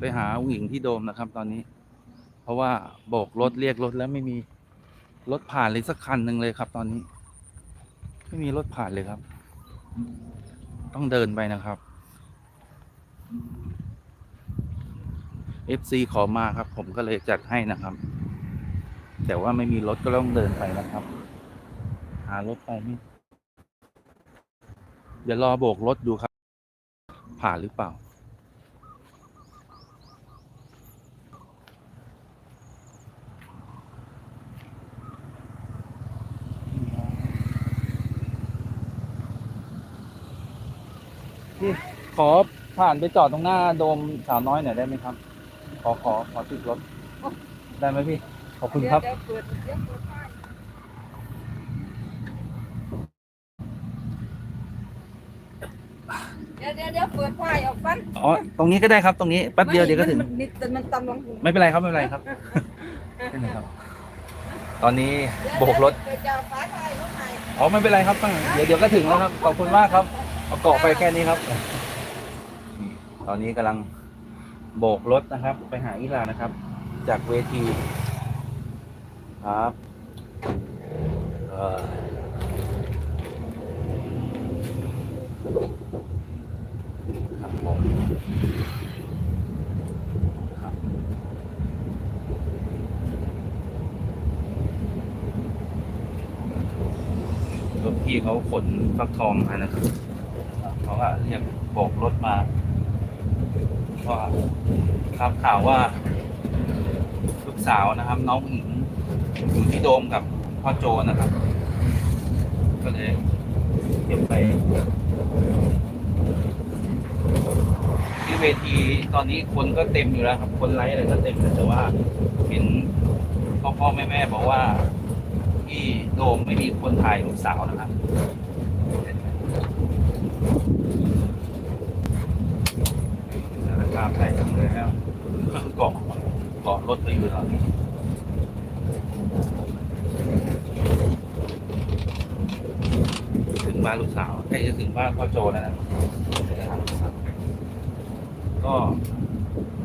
ไปหาผู้หญิงที่โดมนะครับ ตอนนี้ เพราะว่าโบกรถเรียกรถแล้วไม่มีรถผ่านเลยสักคันหนึ่งเลยครับ ตอนนี้ ไม่มีรถผ่านเลยครับ ต้องเดินไปนะครับ FC ขอมาครับ ผมก็เลยจัดให้นะครับ แต่ว่าไม่มีรถก็ต้องเดินไปนะครับ หารถไปไม่เดี๋ยวรอโบกรถดูครับ ผ่านหรือเปล่า พี่ ขอผ่านไปจอดตรงหน้าโดมสาวน้อยหน่อยได้ไหมครับ ขอขอขอติดรถ ได้ไหมพี่ ขอบคุณครับ เดี๋ยวเปิดเดี๋ยวเปิดไฟเดี๋ยวเดี๋ยวเดี๋ยวเปิดไฟออกฟันอ๋อ ตรงนี้ก็ได้ครับ ตรงนี้แป๊บเดียวเดี๋ยวก็ถึง มันมันมันมันตำลงไม่เป็นไรครับไม่เป็นไรครับไม่เป็นไรครับ ตอนนี้โบกรถ เดี๋ยวจะเอาฟ้าไฟรถไหนอ๋อไม่เป็นไรครับป้าเดี๋ยวเดี๋ยวก็ถึงแล้วครับ ขอบคุณมากครับ เอาเกาะไปแค่นี้ครับ ตอนนี้กำลังโบกรถนะครับ ไปหาอีลานะครับ จากเวทีครับครับผมครับรถพี่เขาขนฟักทองมานะครับเขาก็เรียกโบกรถมา ว่าครับข่าวว่าลูกสาวนะครับ น้องหญิงอยู่ที่โดมกับพ่อโจนะครับ ก็เลยเก็บไปที่เวทีตอนนี้คนก็เต็มอยู่แล้วครับ คนไลฟ์อะไรก็เต็มแล้วแต่ว่าเห็นพ่อพ่อแม่แม่บอกว่าที่โดมไม่มีคนถ่ายลูกสาวนะครับสถานการณ์ไทยทำเลยแล้วเกาะเกาะ รถไปอยู่ตอนนี้ถึงบ้านลูกสาวใกล้จะถึงบ้านพ่อโจแล้วนะก็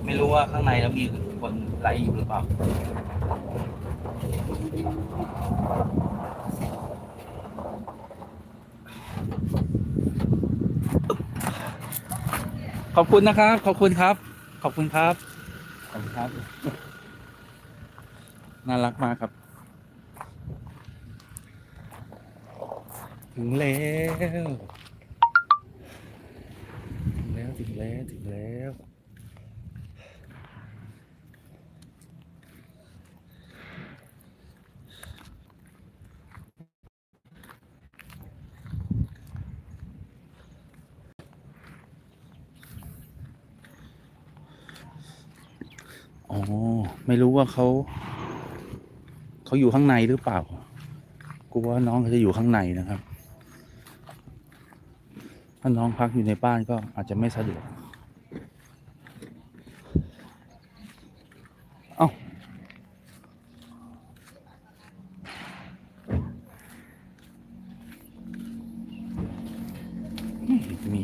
ไม่รู้ว่าข้างในแล้วมีคนไลฟ์อยู่หรือเปล่าขอบคุณนะครับ ขอบคุณครับ ขอบคุณครับ ขอบคุณครับ น่ารักมากครับ ถึงแล้วถึงแล้วถึงแล้วถึงแล้วอ๋อ ไม่รู้ว่าเขา เขาอยู่ข้างในหรือเปล่ากูว่าน้องเขาจะอยู่ข้างในนะครับ ถ้าน้องพักอยู่ในบ้านก็อาจจะไม่สะดวกเอ้าม่เห็นมี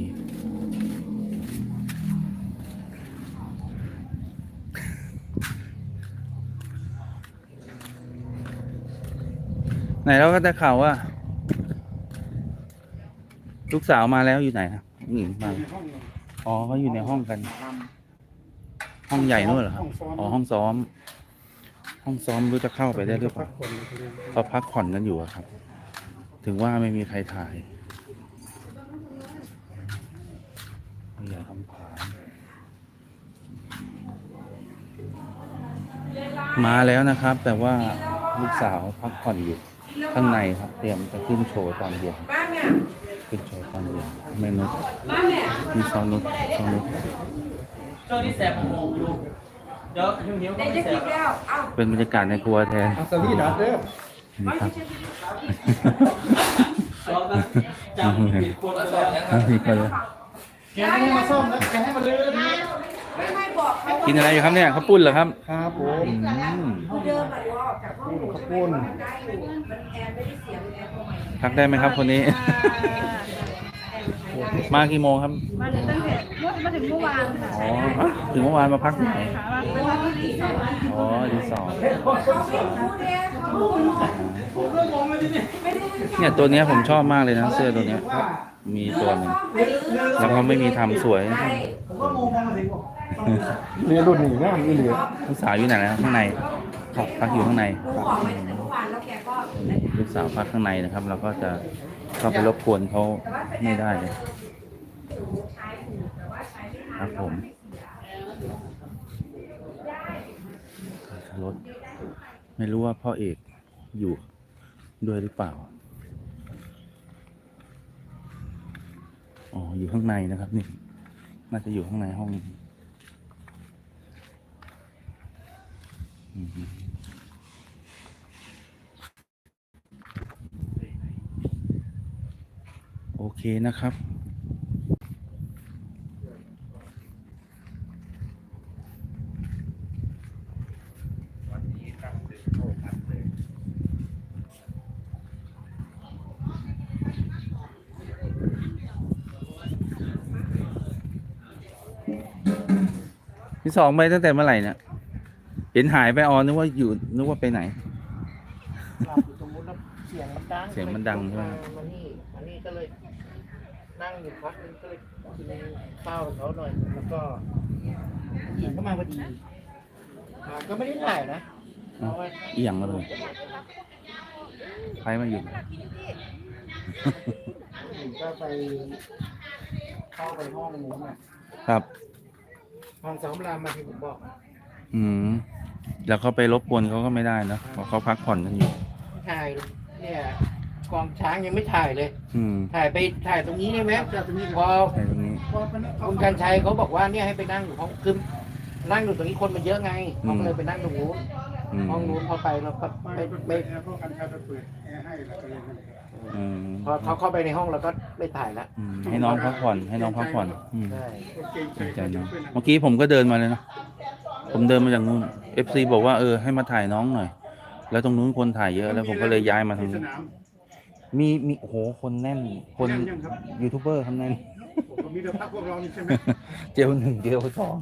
ไหนเราก็ได้ข่าวว่า ลูกสาวมาแล้วอยู่ไหนครับหญิงมาอ๋อเขาอยู่ในห้องกัน ห้องใหญ่นู่นเหรอครับอ๋อห้องซ้อม ห้องซ้อมรู้จะเข้าไปได้หรือเปล่าเขาพักผ่อนกันอยู่อะครับ ถึงว่าไม่มีใครถ่ายอย่าทำผานมาแล้วนะครับ แต่ว่าลูกสาวพักผ่อนอยู่ ข้างในครับ เตรียมจะขึ้นโชว์ตอนเย็นบ้านเนี่ยขึ้นโชว์ตอนเย็นแม่นุชบ้านเนี่ยมีซอนุชซอนุชช่วงนี้แสบผมอยู่เดี๋ยวหิวหิวๆก็ได้ไม่จะแสกิบนแล้วเอ้าเป็นบรรยากาศในครัวแทนสวีดัสเด้อนี่ครับสองนะจำผิดคนแล้วนี่ก็เลยแกให้มาซ่อมแล้วแกให้มาเลื่อน ไม่ไม่บอกเขากินอะไรอยู่ครับเนี่ยข้าวปุ้นเหรอครับครับผมอืมผู้เดิมอะว่าออกจากห้องหนูใช่ไหมว่ามันได้อยู่มันแอร์ไม่ได้เสียงแอร์ตรงไหนพักได้ไหมครับคนนี้มากี่โมงครับมาเลยตั้งแต่เมื่อมาถึงเมื่อวานค่ะอ๋อฮะถึงเมื่อวานมาพักที่ไหนค่ะมาพักที่รีสอร์ทอ๋อรีสอร์ทเนี่ยตัวเนี้ยผมชอบมากเลยนะเสื้อตัวเนี้ย มีตัวหนึ่งแล้วเขาไม่มีทำสวยผม ก็งงมาถึงบอกเนี่ยรุ่นนี้นะนี่เหลือลูกสาวอยู่ไหนนะข้างในพักอยู่ข้างในดูของไปแต่เมื่อวานแล้วแกก็ลูกสาวพักข้างในนะครับ เราก็จะเข้าไปรบกวนเขาไม่ได้เลยครับผมรถไม่รู้ว่าพ่อเอกอยู่ด้วยหรือเปล่า อ๋อ อยู่ข้างในนะครับนี่ น่าจะอยู่ข้างในห้องนี้โอเคนะครับ พี่สองไปตั้งแต่เมื่อไหร่เนี่ยเห็นหายไปออนนึกว่าอยู่นึกว่าไปไหน หลับอยู่ตรงนู้นแล้วเสียงมันดังเสียงมันดังใช่ไหม มานี่มานี่ก็เลยนั่งอยู่พักนึงก็เลยกินข้าวกับเขาหน่อย แล้วก็หญิงก็มาพอดีอ่าก็ไม่ได้ถ่ายนะเพราะว่าอีหยังมาเลยใครมาอยู่ หญิงก็ไปเข้าไปห้องนู้นน่ะครับ ห้องซ้อมรามมาที่ผมบอกอืม แล้วเขาไปรบกวนเขาก็ไม่ได้นะเพราะเขาพักผ่อนกันอยู่ ถ่ายเนี่ยกองช้างยังไม่ถ่ายเลย อืมถ่ายไปถ่ายตรงนี้ได้ไหมพอใช่ตรงนี้คุณกันชัยเขาบอกว่าเนี่ยให้ไปนั่งอยู่ห้องคือนั่งอยู่ตรงนี้คนมันเยอะไงเขาก็เลยไปนั่งตรงนู้น อืมห้องนู้นพอไปเราก็ไม่ไม่พวกกันใช้ไปเปิดแอร์ให้แล้วก็เลยอืมพอเขาเข้าไปในห้องเราก็ไม่ถ่ายละอืมให้น้องพักผ่อน ให้น้องพักผ่อนอืมใช่เก่งใจดีใจนะเมื่อกี้ผมก็เดินมาเลยนะ ผมเดินมาจากนู้น FC บอกว่าเออให้มาถ่ายน้องหน่อย แล้วตรงนู้นคนถ่ายเยอะแล้วผมก็เลยย้ายมาทางสนี้นามมีมีโอ้โหคนแน่น คนแน่นยังครับยูทูบเบอร์ทำแน่นผมก็มีแต่พักพวกเรานี่ใช่ไหมเจลหนึ่งเจลสอง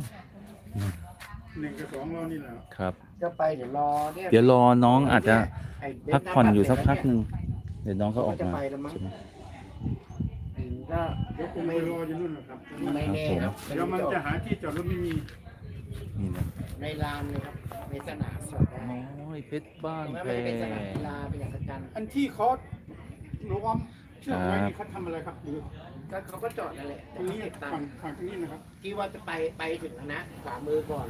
หนึ่งกับสองเรานี่แหละครับ ก็ไปเดี๋ยวรอเนี่ยเดี๋ยวรอน้องอาจจะไอ้เบพักผ่อนอยู่สักพักหนึ่งเดี๋ยวน้องก็ออกจะมาไปแล้วมั้งใช่ไหม อืมก็เดี๋ยวผมไปรออยู่นู่นนะครับไม่แน่ครับเดี๋ยวมันจะหาที่จอดรถไม่มีนี่นะในลานเลยครับในสนามสดได้โอ้ยเพชรบ้านตรงนั้นแพมันจะเป็นสนามกีฬาเป็นอย่างกันอันที่เขาล้อมเชือกไว้นี่เขาทำอะไรครับหรือก็เขาก็จอดนั่นแหละตรงนี้เก็บตังฝั่งค์ฝั่งตรงนี้นะครับ ที่ว่าจะไปไปถึงนะขวามือก่อน